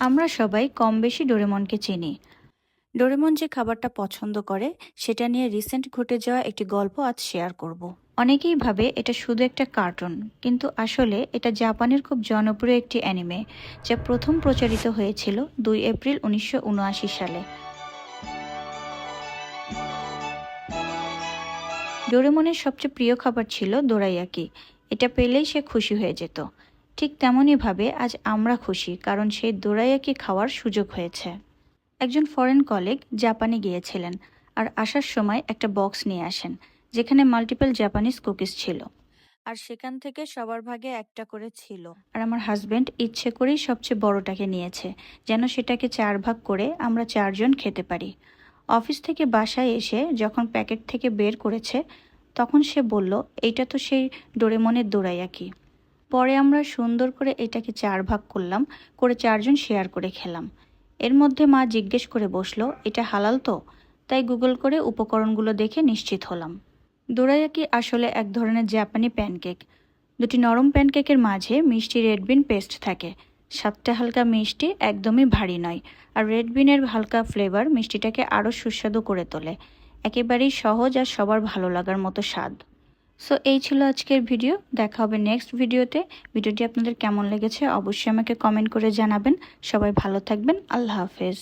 আমরা সবাই কম বেশি ডোরেমনকে চিনি। ডোরেমন যে খাবারটা পছন্দ করে সেটা নিয়ে রিসেন্ট ঘটে যাওয়া একটি গল্প আজ শেয়ার করব। অনেকেই ভাবে এটা শুধু একটা কার্টুন কিন্তু আসলে এটা জাপানের খুব জনপ্রিয় একটি অ্যানিমে যা প্রথম প্রচারিত হয়েছিল দুই এপ্রিল উনিশশো উনআশি সালে। ডোরেমনের সবচেয়ে প্রিয় খাবার ছিল দোরাইয়াকি। এটা পেলেই সে খুশি হয়ে যেত। ঠিক তেমনইভাবে আজ আমরা খুশি, কারণ সেই দোরাইয়াকি খাওয়ার সুযোগ হয়েছে। একজন ফরেন কলিগ জাপানে গিয়েছিলেন আর আসার সময় একটা বক্স নিয়ে আসেন, যেখানে মাল্টিপল জাপানিজ কুকিজ ছিল। আর সেখান থেকে সবার ভাগে একটা করে ছিল। আর আমার হাজবেন্ড ইচ্ছে করেই সবচেয়ে বড়টাকে নিয়েছে, যেন সেটাকে চার ভাগ করে আমরা চারজন খেতে পারি। অফিস থেকে বাসায় এসে যখন প্যাকেট থেকে বের করেছে, তখন সে বলল, এইটা তো সেই ডোরেমনের দোরাইয়াকি পরে আমরা সুন্দর করে এটাকে চার ভাগ করলাম, করে চারজন শেয়ার করে খেলাম। এর মধ্যে মা জিজ্ঞেস করে বসল, এটা হালাল তো? তাই গুগল করে উপকরণগুলো দেখে নিশ্চিত হলাম। দোরাইয়াকি আসলে এক ধরনের জাপানি প্যানকেক। দুটি নরম প্যানকেকের মাঝে মিষ্টি রেডবিন পেস্ট থাকে। স্বাদটা হালকা মিষ্টি, একদমই ভারী নয়। আর রেড বিনের হালকা ফ্লেভার মিষ্টিটাকে আরও সুস্বাদু করে তোলে। একেবারেই সহজ আর সবার ভালো লাগার মতো স্বাদ। সো এই ছিল আজকের ভিডিও দেখা হবে নেক্সট ভিডিওতে ভিডিওটি আপনাদের কেমন লেগেছে অবশ্যই আমাকে কমেন্ট করে জানাবেন। সবাই ভালো থাকবেন। আল্লাহ হাফেজ।